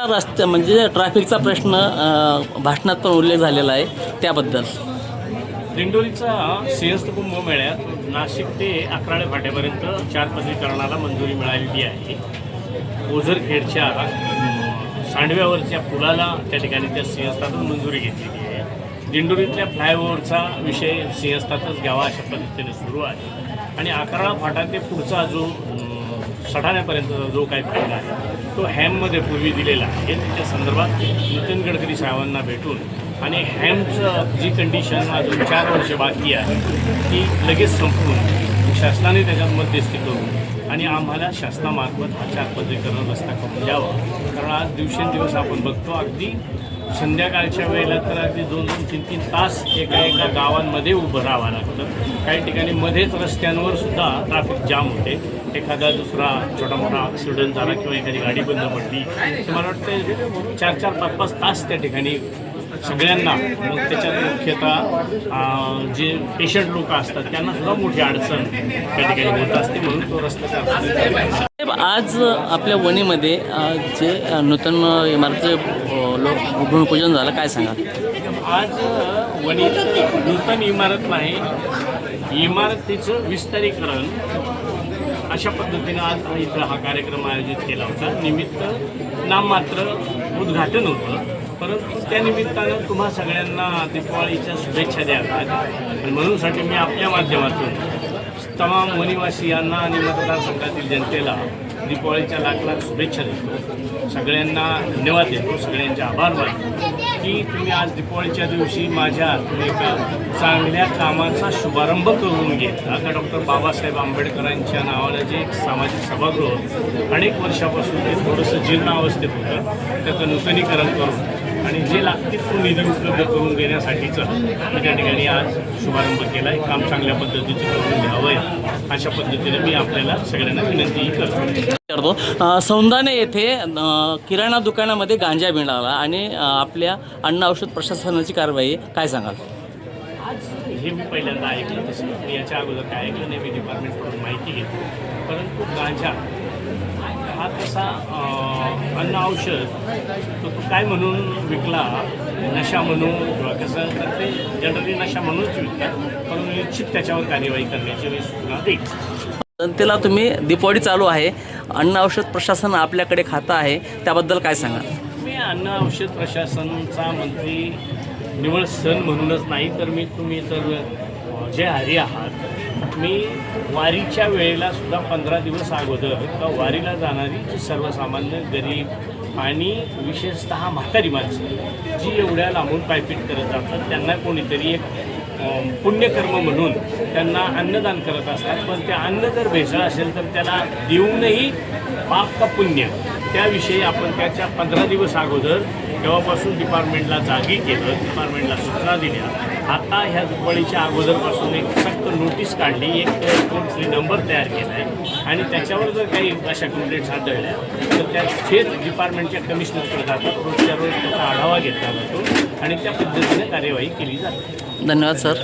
रस्त्या म्हणजे ट्रॅफिकचा प्रश्न भाषणात पण उल्लेख झालेला आहे त्याबद्दल. दिंडोरीचा सिंहस्थ कुंभमेळ्यात नाशिक ते अकराळे फाट्यापर्यंत चार पदरीकरणाला मंजुरी मिळालेली आहे. ओझरखेडच्या सांडव्यावरच्या पुलाला त्या ठिकाणी त्या सिंहस्थातून मंजुरी घेतलेली आहे. दिंडोरीतल्या फ्लायओव्हरचा विषय सिंहस्थातच घ्यावा अशा पद्धतीने सुरू आहे. आणि अकराळा फाटा ते पुढचा जो सठाण्यापर्यंत जो काही भाग आहे तो हॅममध्ये पूर्वी दिलेला आहे. त्याच्या संदर्भात नितीन गडकरी साहेबांना भेटून आणि हॅमचं जी कंडिशन अजून चार वर्ष बाकी आहे ती लगेच संपवून शासनाने त्याच्यात मध्यस्थी करून आणि आम्हाला शासनामार्फत हा चार पदरीकरण रस्ता करून द्यावा. कारण आज दिवसेंदिवस आपण बघतो अगदी संध्याकाळच्या वेळेला तर अगदी दोन दोन तीन तीन तास एका एका गावांमध्ये उभं राहावं लागतं. काही ठिकाणी मध्येच रस्त्यांवर सुद्धा ट्रॅफिक जाम होते. एखादा दुसरा छोटा मोठा ॲक्सिडेंट झाला किंवा एखादी गाडी बंद पडली. तर मला वाटतं चार चार पाच पाच तास त्या ठिकाणी सगळ्यांना मग त्याच्यात मुख्यतः जे पेशंट लोक असतात त्यांना सुद्धा मोठी अडचण त्या ठिकाणी होत असते म्हणून तो रस्ता साहेब, आज आपल्या वणीमध्ये जे नूतन इमारतीचे लोक भूमिपूजन झालं काय सांगाल? आज वणी नूतन इमारत नाही. इमारतीचं विस्तारीकरण अशा पद्धतीनं आज इथं हा कार्यक्रम आयोजित केला होता. निमित्त नाममात्र उद्घाटन होतं. परंतु त्या निमित्तानं तुम्हा सगळ्यांना दीपावळीच्या शुभेच्छा द्याव्यात. आणि म्हणूनसाठी मी आपल्या माध्यमातून तमाम वनिवासियांना आणि मतदारसंघातील जनतेला दीपावळीच्या लाख लाख शुभेच्छा देतो. सगळ्यांना धन्यवाद देतो. सगळ्यांचे आभार मानतो. की तुम्ही आज दीपावळीच्या दिवशी माझ्या एका चांगल्या कामाचा शुभारंभ करून घेतला. का डॉक्टर बाबासाहेब आंबेडकरांच्या नावानं जे एक सामाजिक सभागृह अनेक वर्षापासून ते थोडंसं जीर्ण अवस्थेत होतं. त्याचं नूतनीकरण करून आणि जे लागतील तो निधी उपलब्ध करून देण्यासाठीचं मी त्या ठिकाणी आज शुभारंभ केला. आहे काम चांगल्या पद्धतीचं करून घ्यावं अशा पद्धतीने मी आपल्याला सगळ्यांना विनंतीही करतो. करतो सौंदाने येथे किराणा दुकानामध्ये गांजा मिळाला आणि आपल्या अन्न औषध प्रशासनाची कारवाई. काय सांगाल? आज हे मी पहिल्यांदा ऐकलं तसं. मी याच्या अगोदर काय ऐकलं नाही मी डिपार्टमेंटकडून माहिती घेतो परंतु गांजा हा तसा अन्न औषध तो तो काय म्हणून विकला? नशा म्हणून किंवा कसं? तर ते जनरली नशा म्हणूनच विकतात परंतु निश्चित त्याच्यावर कार्यवाही करण्याची मी सूचना देईल जनतेला तुम्ही दिपावळी चालू आहे. अन्न औषध प्रशासन आपल्याकडे खातं आहे. त्याबद्दल काय सांगाल? मी अन्न औषध प्रशासनचा मंत्री निवळ सण म्हणूनच नाही तर मी तुम्ही तर जे हरी आहात. मी वारीच्या वेळेला सुद्धा पंधरा दिवस अगोदर किंवा वारीला जाणारी जी सर्वसामान्य गरीब आणि विशेषतः म्हातारी माणसं जी एवढ्या लांबून पायपीट करत जातात त्यांना कोणीतरी एक पुण्यकर्म म्हणून त्यांना अन्नदान करत असतात. पण ते अन्न जर भेसळ असेल तर त्याला देऊनही पाप का पुण्य? त्याविषयी आपण त्याच्या पंधरा दिवस अगोदर तेव्हापासून डिपार्टमेंटला जागी केलं डिपार्टमेंटला सूचना दिल्या आता ह्या दिवाळीच्या अगोदरपासून एक सक्त नोटीस काढली एक टोल नंबर तयार केला आहे आणि त्याच्यावर जर काही अशा कंप्लेंट्स आढळल्या तर त्या थेट डिपार्टमेंटच्या कमिशनरकडे जातात. रोजच्या रोज त्याचा आढावा घेतला जातो आणि त्या पद्धतीने कार्यवाही केली जाते. धन्यवाद सर